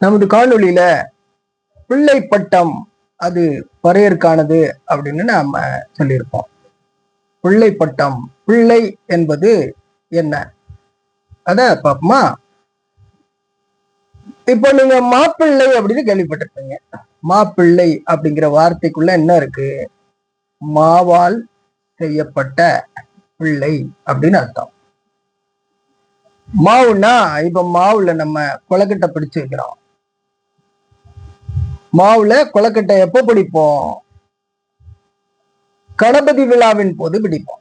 நமது காணொலியில பிள்ளை பட்டம் அது வரையற்கானது அப்படின்னு நாம சொல்லியிருப்போம். பிள்ளை பட்டம் பிள்ளை என்பது என்ன? அத பாப்போமா? இப்போ நீங்க மாப்பிள்ளை அப்படின்னு கேள்விப்பட்டிருப்பீங்க. மாப்பிள்ளை அப்படிங்கிற வார்த்தைக்குள்ள என்ன இருக்கு? மாவால் செய்யப்பட்ட பிள்ளை அப்படின்னு அர்த்தம். மாவுன்னா இப்ப மாவுல நம்ம கொலக்கட்டை பிடிச்சு வைக்கிறோம் மாவுல கொலக்கட்டை எப்போ பிடிப்போம்? கணபதி விழாவின் போது பிடிப்போம்.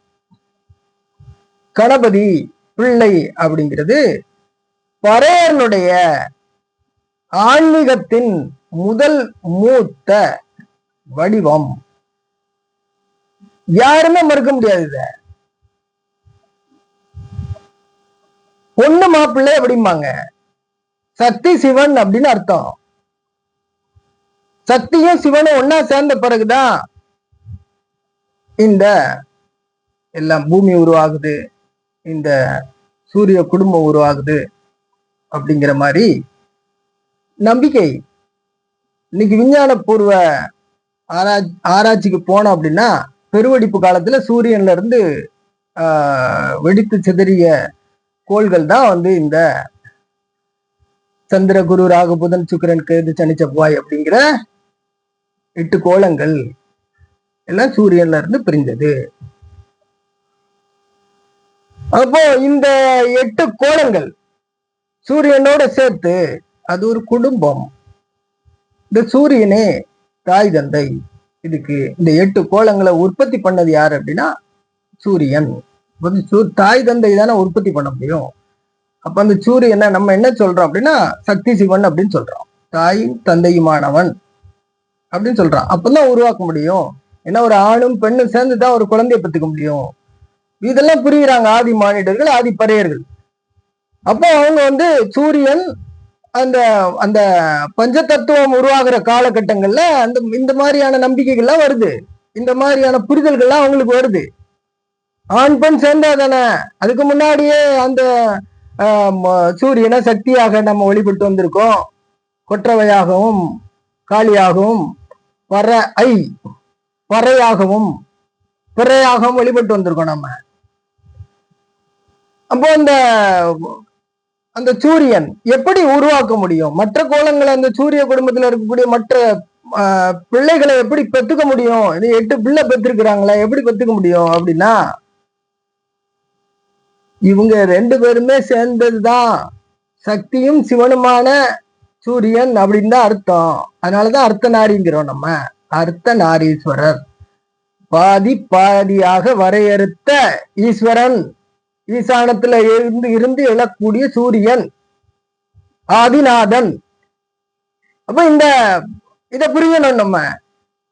கணபதி பிள்ளை அப்படிங்கிறது பறையனுடைய ஆன்மீகத்தின் முதல் மூத்த வடிவம். யாருமே மறுக்க முடியாது இத. பொண்ணு மாப்பிள்ளை அப்படிம்பாங்க. சக்தி சிவன் அப்படின்னு அர்த்தம். சக்தியும் சிவனும் ஒன்னா சேர்ந்த பிறகுதான் இந்த எல்லாம் பூமி உருவாகுது இந்த சூரிய குடும்பம் உருவாகுது அப்படிங்கிற மாதிரி நம்பிக்கை. இன்னைக்கு விஞ்ஞான பூர்வ ஆரா ஆராய்ச்சிக்கு போனோம் அப்படின்னா பெருவெடிப்பு காலத்துல சூரியன்ல இருந்து ஆஹ், வெடித்து சிதறிய கோள்கள் தான் வந்து இந்த சந்திர குரு ராகு புதன் சுக்கிரன் கேது சனி செவ்வாய் அப்படிங்கிற எட்டு கோலங்கள். எல்லாம் சூரியன்ல இருந்து பிரிஞ்சது அப்போ இந்த எட்டு கோலங்கள் சூரியனோட சேர்த்து அது ஒரு குடும்பம். இந்த சூரியனே தாய் தந்தை. இதுக்கு இந்த எட்டு கோலங்களை உற்பத்தி பண்ணது யார் அப்படின்னா சூரியன். சூ- தாய் தந்தை தானே உற்பத்தி பண்ண முடியும். அப்ப அந்த சூரியனை நம்ம என்ன சொல்றோம் அப்படின்னா சக்தி சிவன் அப்படின்னு சொல்றோம். தாயும் தந்தையுமானவன். அப்படின்னு சொல்றான். அப்பதான் உருவாக்க முடியும். ஏன்னா ஒரு ஆணும் பெண்ணும் சேர்ந்து தான் ஒரு குழந்தைய பத்துக்க முடியும். இதெல்லாம் புரியுறாங்க ஆதி மானிடர்கள் ஆதி பறையர்கள். அப்போ அவங்க வந்து சூரியன் அந்த அந்த பஞ்சதத்துவம் உருவாகிற காலகட்டங்கள்ல அந்த இந்த மாதிரியான நம்பிக்கைகள்லாம் வருது. இந்த மாதிரியான புரிதல்கள்லாம் அவங்களுக்கு வருது. ஆண் பெண் சேர்ந்தா தானே அதுக்கு முன்னாடியே அந்த ம- சூரியனை சக்தியாக நம்ம வழிபட்டு வந்திருக்கோம். கொற்றவையாகவும் காளியாகவும் பற ஐ பறையாகவும் பிறையாகவும் வழிபட்டு வந்திருக்கோம் நம்ம அப்போ அந்த அந்த சூரியன் எப்படி உருவாக்க முடியும்? மற்ற கோலங்களை அந்த சூரிய குடும்பத்தில் இருக்கக்கூடிய மற்ற பிள்ளைகளை எப்படி பெத்துக்க முடியும்? இது எட்டு பிள்ளை பெற்றிருக்கிறாங்களே எப்படி பெத்துக்க முடியும் அப்படின்னா இவங்க ரெண்டு பேருமே சேர்ந்ததுதான் சக்தியும் சிவனுமான சூரியன் அப்படின்னு தான் அர்த்தம். அதனாலதான் அர்த்த நாரிங்கிறோம் நம்ம. அர்த்த நாரீஸ்வரர். பாதி பாதியாக வரையறுத்த ஈஸ்வரன். ஈசானத்துல இருந்து இருந்து எழக்கூடிய சூரியன். ஆதிநாதன். அப்ப இந்த இத புரியணும் நம்ம.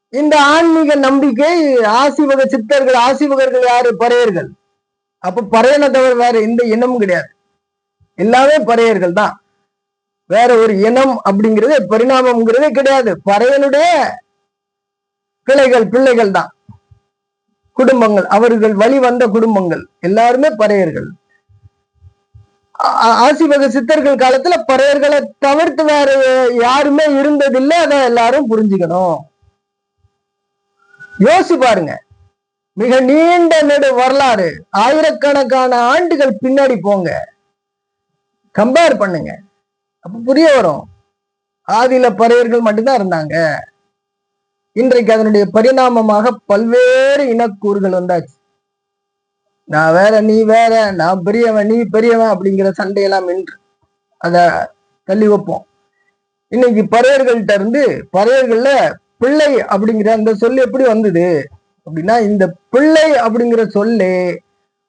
இந்த ஆன்மீக நம்பிக்கை ஆசிவக சித்தர்கள் ஆசிவகர்கள் யாரு? பறையர்கள். அப்ப பறையனை தவிர வேற எந்த இனமும் கிடையாது. எல்லாமே பறையர்கள் தான். வேற ஒரு இனம் அப்படிங்கிறது பரிணாமம்ங்கிறதே கிடையாது. பறையனுடைய கிளைகள் பிள்ளைகள் தான். குடும்பங்கள் அவர்கள் வழி வந்த குடும்பங்கள். எல்லாருமே பறையர்கள். ஆசிபக சித்தர்கள் காலத்துல பறையர்களை தவிர்த்து வேற யாருமே இருந்ததில்லை. அதை எல்லாரும் புரிஞ்சுக்கணும். யோசி பாருங்க. மிக நீண்ட நெடு வரலாறு. ஆயிரக்கணக்கான ஆண்டுகள் பின்னாடி போங்க. கம்பேர் பண்ணுங்க. அப்ப புரிய வரும். ஆதியில பறையர்கள் மட்டும்தான் இருந்தாங்க. இன்றைக்கு அதனுடைய பரிணாமமாக பல்வேறு இனக்கூறுகள் வந்தாச்சு. நான் வேற நீ வேற நான் பெரியவன் நீ பெரியவன் அப்படிங்கிற சண்டையெல்லாம் நின்று அத தள்ளி வைப்போம். இன்னைக்கு பறையர்கள்ட்ட இருந்து பறையர்கள்ல பிள்ளை அப்படிங்கிற அந்த சொல் எப்படி வந்தது? அப்படின்னா இந்த பிள்ளை அப்படிங்கிற சொல்லு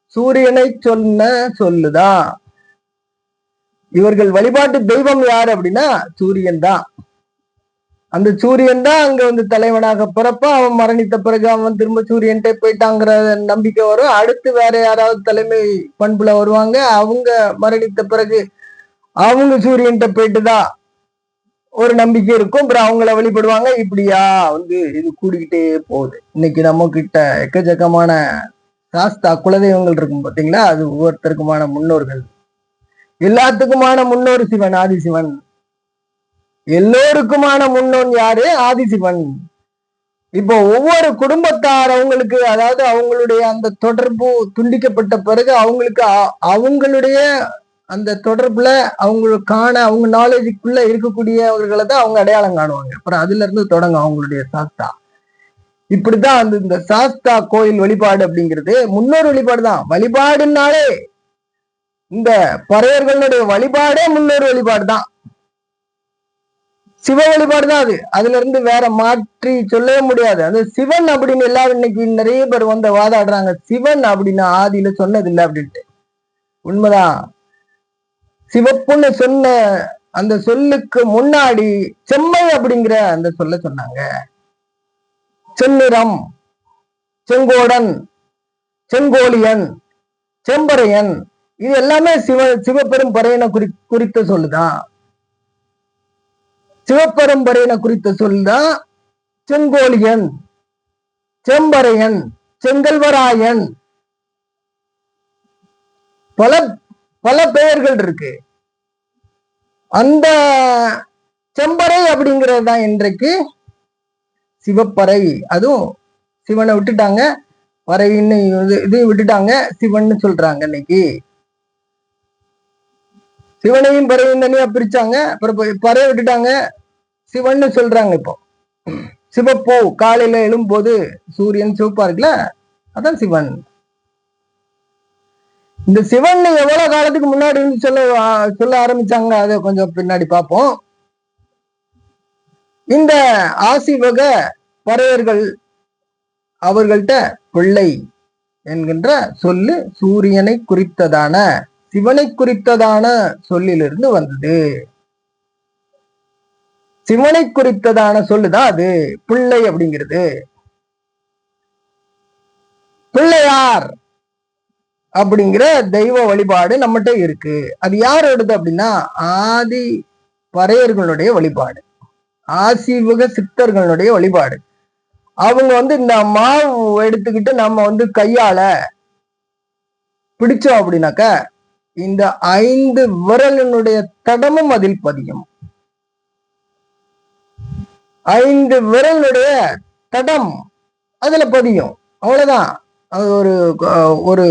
சூரியனை சொன்ன சொல்லுதான். இவர்கள் வழிபாட்டு தெய்வம் யார் அப்படின்னா சூரியன் தான். அந்த சூரியன் தான் அங்க வந்து தலைவனாக பிறப்ப அவன் மரணித்த பிறகு அவன் திரும்ப சூரியன்கிட்ட போயிட்டாங்கிற நம்பிக்கை வரும். அடுத்து வேற யாராவது தலைமை பண்புல வருவாங்க. அவங்க மரணித்த பிறகு அவங்க சூரியன்கிட்ட போயிட்டு தான் ஒரு நம்பிக்கை இருக்கும். அப்புறம் அவங்கள வழிபடுவாங்க. இப்படியா வந்து இது கூடிக்கிட்டே போகுது. இன்னைக்கு நம்ம கிட்ட எக்கச்சக்கமான சாஸ்தா குலதெய்வங்கள் இருக்கும் பாத்தீங்களா? அது ஒவ்வொருத்தருக்குமான முன்னோர்கள். எல்லாத்துக்குமான முன்னோர் சிவன் ஆதிசிவன். எல்லோருக்குமான முன்னோன் யாரு? ஆதிசிவன். இப்போ ஒவ்வொரு குடும்பத்தார் அவங்களுக்கு அதாவது அவங்களுடைய அந்த தொடர்பு துண்டிக்கப்பட்ட பிறகு அவங்களுக்கு அவங்களுடைய அந்த தொடர்புல அவங்களுக்கான அவங்க நாலேஜுக்குள்ள இருக்கக்கூடியவர்களை தான் அவங்க அடையாளம் காணுவாங்க. அப்புறம் அதுல இருந்து தொடங்கும் அவங்களுடைய சாஸ்தா. இப்படிதான் அந்த இந்த சாஸ்தா கோயில் வழிபாடு அப்படிங்கிறது முன்னோர் வழிபாடு தான் வழிபாடுனாலே இந்த பறையர்களுடைய வழிபாடே முன்னோர் வழிபாடு தான் சிவ வழிபாடு தான் அது. அதுல இருந்து வேற மாற்றி சொல்லவே முடியாது. அந்த சிவன் அப்படின்னு எல்லாரும் இன்னைக்கு நிறைய பேர் வந்து வாதாடுறாங்க. சிவன் அப்படின்னு ஆதியில சொன்னதில்லை அப்படின்ட்டு. உண்மைதான். சிவப்புன்னு சொன்ன அந்த சொல்லுக்கு முன்னாடி செம்மை அப்படிங்கிற அந்த சொல்ல சொன்னாங்க. செந்நிறம் செங்கோடன் செங்கோலியன் செம்பரையன் இது எல்லாமே சிவ சிவபெரும் பறையனை குறி குறித்த சொல்லுதான் சிவபெரும்பறையனை குறித்த சொல்லுதான் செங்கோலியன் செம்பறையன் செங்கல்வராயன். பல பல பெயர்கள் இருக்கு. அந்த செம்பறை அப்படிங்கிறது தான் இன்றைக்கு சிவப்பறை. அதுவும் சிவனை விட்டுட்டாங்க. பறையின்னு இது- இதையும் விட்டுட்டாங்க. சிவன் சொல்றாங்க இன்னைக்கு. சிவனையும் பறவையும் தனியா பிரிச்சாங்க. அப்புறம் பறவை விட்டுட்டாங்க. சிவன்னு சொல்றாங்க இப்போ. சிவப்போ காலையில எழும்போது சூரியன் சிவப்பா இருக்குல்ல? அதான் சிவன். இந்த சிவன் எவ்வளவு காலத்துக்கு முன்னாடி சொல்ல சொல்ல ஆரம்பிச்சாங்க அதை கொஞ்சம் பின்னாடி பார்ப்போம். இந்த ஆசிவக பறையர்கள் அவர்கள்ட்ட பிள்ளை என்கின்ற சொல்லு சூரியனை குறித்ததான. சிவனை குறித்ததான சொல்லிலிருந்து வந்தது. சிவனை குறித்ததான சொல்லுதான் அது? பிள்ளை அப்படிங்கிறது. பிள்ளையார் அப்படிங்கிற தெய்வ வழிபாடு நம்மகிட்ட இருக்கு. அது யாரோடது அப்படின்னா ஆதி பறையர்களுடைய வழிபாடு. ஆசிவக சித்தர்களுடைய வழிபாடு. அவங்க வந்து இந்த மாவு எடுத்துக்கிட்டு நம்ம வந்து கையால பிடிச்சோம் அப்படின்னாக்க இந்த ஐந்து விரலினுடைய தடமும் அதில் பதியும். ஐந்து விரலுடைய தடம் அதுல பதியும். அவ்வளவுதான். அது ஒரு ஒரு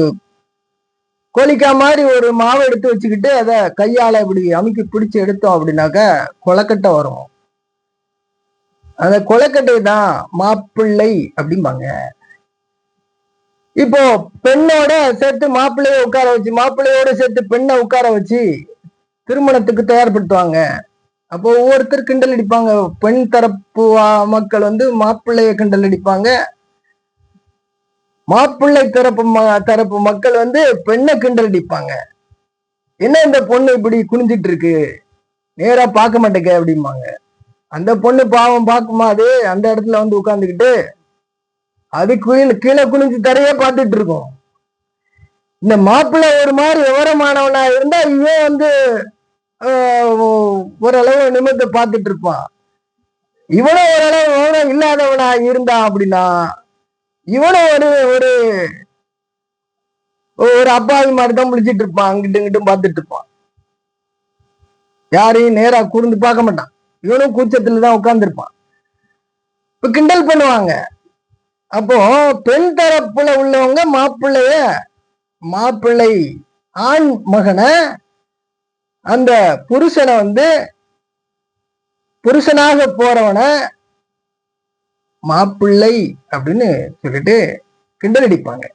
கோழிக்கா மாதிரி ஒரு மாவு எடுத்து வச்சுக்கிட்டு அதை கையால இப்படி அமுக்கி பிடிச்சு எடுத்தோம் அப்படின்னாக்க கொலக்கட்டை வரும். அந்த கொலக்கட்டை தான் மாப்பிள்ளை அப்படிம்பாங்க. இப்போ பெண்ணோட சேர்த்து மாப்பிள்ளைய உட்கார வச்சு மாப்பிள்ளையோட சேர்த்து பெண்ணை உட்கார வச்சு திருமணத்துக்கு தயார்படுத்துவாங்க. அப்போ ஒவ்வொருத்தர் கிண்டல் அடிப்பாங்க. பெண் தரப்பு மக்கள் வந்து மாப்பிள்ளைய கிண்டல் அடிப்பாங்க. மாப்பிள்ளை தரப்பு தரப்பு மக்கள் வந்து பெண்ணை கிண்டல் அடிப்பாங்க. என்ன இந்த பொண்ணு இப்படி குனிஞ்சிட்டு இருக்கு? நேரா பார்க்க மாட்டேங்க அப்படிம்பாங்க. அந்த பொண்ணு பாவம் பார்க்குமா அது? அந்த இடத்துல வந்து உட்காந்துக்கிட்டு அது கீழே கீழே குனிஞ்சு தரையே பார்த்துட்டு இருக்கோம் இந்த மாப்பிள்ளை ஒரு மாதிரி விவரமானவனா இருந்தா இவன் வந்து ஓரளவு நிமித்த பார்த்துட்டு இருப்பான் இவனும் ஓரளவு விவரம் இல்லாதவனா இருந்தான் அப்படின்னா இவனும் ஒரு ஒரு ஒரு அப்பாவி மாதிரி தான் முடிச்சிட்டு இருப்பான் அங்கிட்டு இங்கிட்டும் பார்த்துட்டு இருப்பான் யாரையும் நேரா கூர்ந்து பார்க்க மாட்டான். இவனும் கூச்சத்துல தான் உட்காந்துருப்பான் இப்ப கிண்டல் பண்ணுவாங்க. அப்போ பெண் தரப்புல உள்ளவங்க மாப்பிள்ளைய மாப்பிள்ளை ஆண் மகனை அந்த புருஷனை வந்து புருஷனாக போறவனை மாப்பிள்ளை அப்படின்னு சொல்லிட்டு கிண்டல் அடிப்பாங்க.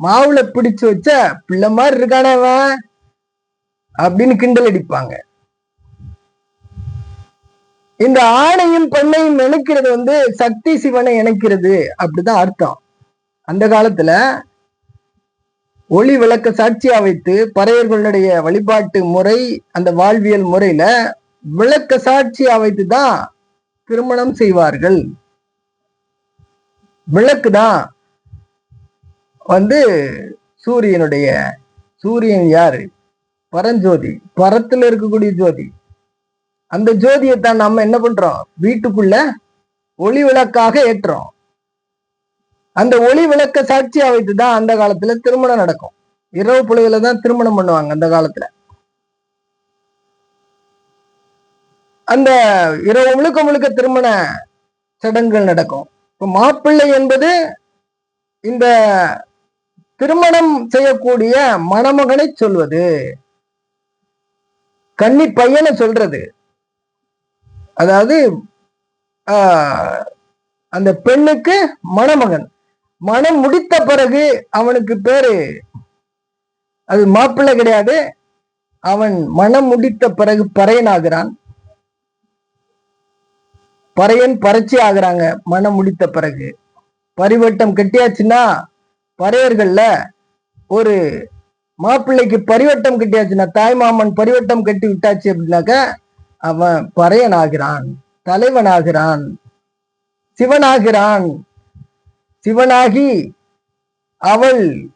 மாவுல பிடிச்சு வச்ச பிள்ளை மாதிரி இருக்கானவன் அப்படின்னு கிண்டல் அடிப்பாங்க. இந்த ஆணையும் பெண்ணையும் இணைக்கிறது வந்து சக்தி சிவனை இணைக்கிறது அப்படிதான் அர்த்தம். அந்த காலத்துல ஒளி விளக்க சாட்சியா வைத்து பறையர்களுடைய வழிபாட்டு முறை அந்த வாழ்வியல் முறையில விளக்க சாட்சியா வைத்து தான் திருமணம் செய்வார்கள். விளக்கு தான் வந்து சூரியனுடைய சூரியன் யாரு? பரஞ்சோதி. பரத்துல இருக்கக்கூடிய ஜோதி. அந்த ஜோதியை தான் நம்ம என்ன பண்றோம்? வீட்டுக்குள்ள ஒளி விளக்காக ஏற்றுறோம். அந்த ஒளி விளக்க சாட்சியா வைத்து தான் அந்த காலத்துல திருமணம் நடக்கும். இரவு பொழுதுல தான் திருமணம் பண்ணுவாங்க அந்த காலத்துல. அந்த இரவு முழுக்க முழுக்க திருமண சடங்குகள் நடக்கும். இப்போ மாப்பிள்ளை என்பது இந்த திருமணம் செய்யக்கூடிய மணமகனை சொல்வது. கன்னி பையனை சொல்றது. அதாவது ஆஹ், அந்த பெண்ணுக்கு மணமகன். மனம் முடித்த பிறகு அவனுக்கு பேரு அது மாப்பிள்ளை கிடையாது. அவன் மனம் முடித்த பிறகு பறையன் ஆகிறான். பறையன் பறச்சி ஆகுறாங்க மனம் முடித்த பிறகு. பரிவட்டம் கட்டியாச்சுன்னா பறையர்கள்ல ஒரு மாப்பிள்ளைக்கு பரிவட்டம் கட்டியாச்சுன்னா தாய்மாமன் பரிவட்டம் கட்டி விட்டாச்சு அப்படின்னாக்க அவன் பறையன் ஆகிறான் தலைவன் ஆகிறான் சிவனாகிறான். சிவனாகி அவள்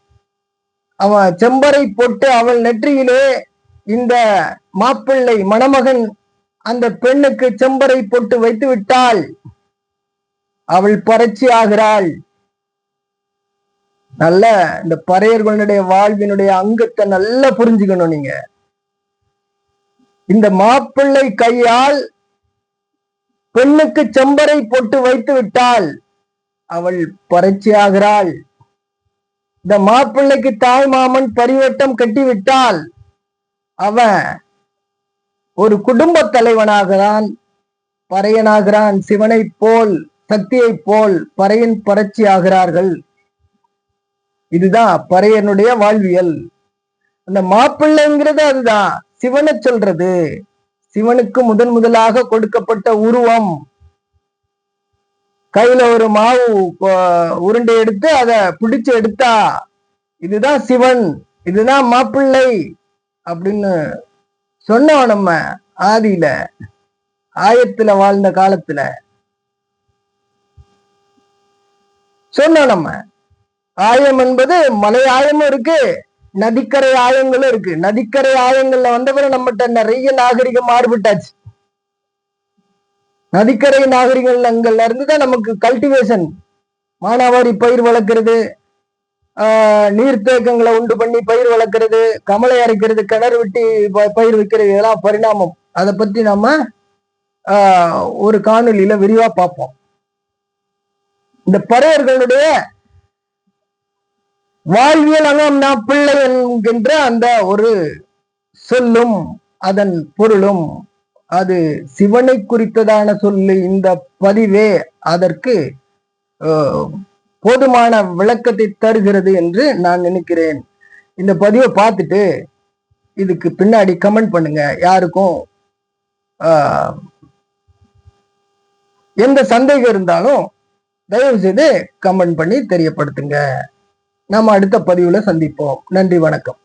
அவன் செம்பரை போட்டு அவள் நெற்றியிலே இந்த மாப்பிள்ளை மணமகன் அந்த பெண்ணுக்கு செம்பரை போட்டு வைத்து விட்டாள். அவள் பறச்சி ஆகிறாள். நல்ல இந்த பறையர்களுடைய வாழ்வினுடைய அங்கத்தை நல்லா புரிஞ்சுக்கணும் நீங்க. இந்த மாப்பிள்ளை கையால் பெண்ணுக்கு செம்பரை போட்டு வைத்து விட்டால் அவள் பரட்சியாகிறாள். ஆகிறாள் இந்த மாப்பிள்ளைக்கு தாய் மாமன் பரிவட்டம் கட்டிவிட்டால் அவன் ஒரு குடும்ப தலைவனாகிறான் பறையனாகிறான். சிவனைப் போல் சக்தியைப் போல் பறையன் பரட்சி ஆகிறார்கள் இதுதான் பறையனுடைய வாழ்வியல். அந்த மாப்பிள்ளைங்கிறது அதுதான். சிவனை சொல்றது. சிவனுக்கு முதன் முதலாக கொடுக்கப்பட்ட உருவம். கையில ஒரு மாவு உருண்டை எடுத்து அதை பிடிச்சு எடுத்தா இதுதான் சிவன் இதுதான் மாப்பிள்ளை அப்படின்னு சொன்னோம் நம்ம ஆதியில. ஆயத்துல வாழ்ந்த காலத்துல. சொன்னோம் நம்ம. ஆயம் என்பது மலை ஆயமும் இருக்கு. நதிக்கரை ஆயங்களும் இருக்கு. நதிக்கரை ஆயங்கள்ல வந்தவரை நம்மகிட்ட நிறைய நாகரிகம் மாறுபட்டாச்சு. நதிக்கரை நாகரிகங்கள்ல இருந்து தான் நமக்கு கல்டிவேஷன் மானாவாரி பயிர் வளர்க்கறது நீர்த்தேக்கங்களை உண்டு பண்ணி பயிர் வளர்க்கறது கமலை அரைக்கிறது கிணறு வெட்டி ப- பயிர் வைக்கிறது இதெல்லாம் பரிணாமம். அதை பத்தி நம்ம ஆஹ் ஒரு காணொலியில விரிவா பார்ப்போம். இந்த பறையர்களுடைய வாழ்வியல் அங்கம் நாம் பிள்ளை என்கின்ற அந்த ஒரு சொல்லும் அதன் பொருளும் அது சிவனை குறித்ததான சொல்லு இந்த பதிவே அதற்கு போதுமான விளக்கத்தை தருகிறது என்று நான் நினைக்கிறேன். இந்த பதிவை பார்த்துட்டு இதுக்கு பின்னாடி கமெண்ட் பண்ணுங்க. யாருக்கும் எந்த சந்தேகம் இருந்தாலும் தயவு செய்து கமெண்ட் பண்ணி தெரியப்படுத்துங்க. நாம அடுத்த பதிவுல சந்திப்போம். நன்றி வணக்கம்.